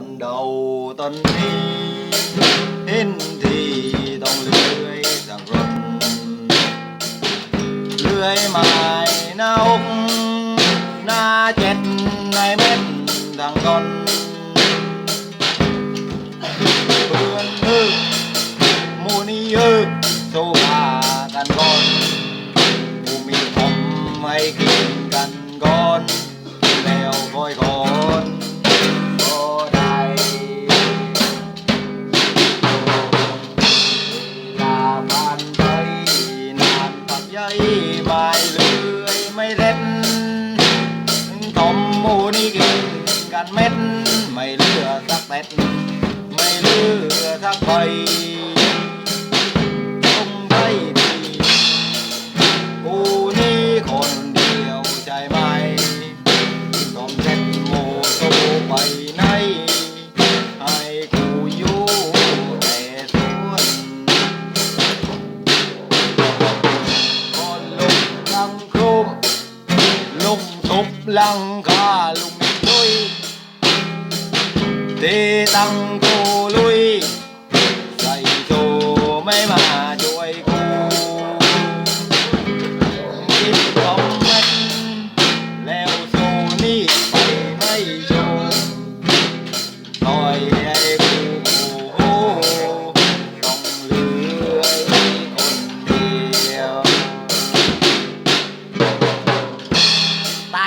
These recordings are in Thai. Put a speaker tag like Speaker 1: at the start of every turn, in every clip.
Speaker 1: อนเดาตอนนี้เห็นทีต้องเลื่อยสักรถเลื่อยไม้หน้าอกหน้าเจ็ดในเม็ดดังก้อนเพื่อนเออมูนี่เออโซฟากันก่อนกูมีผมให้กิน ใหญ่ไม่เลื่อยไม่เล่นต้มหมูนี่กินกันเม็ด ไม่เหลือสักเม็ด ไม่เหลือสักใบต้มได้ดีกูนี่คนเดียวใช่ไหมต้องเช็ดโมโตไปไหน กทุบหลังคาลุงลุ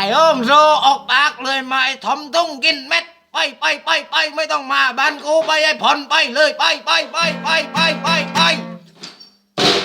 Speaker 1: ตายโอมโซออกปากเลยมาไอ้ทอมต้องกินเม็ด ไปไปไปไปไม่ต้องมาบ้านกูไปไอ้ผ่อนไปเลยไปไปไปไปไปไปไป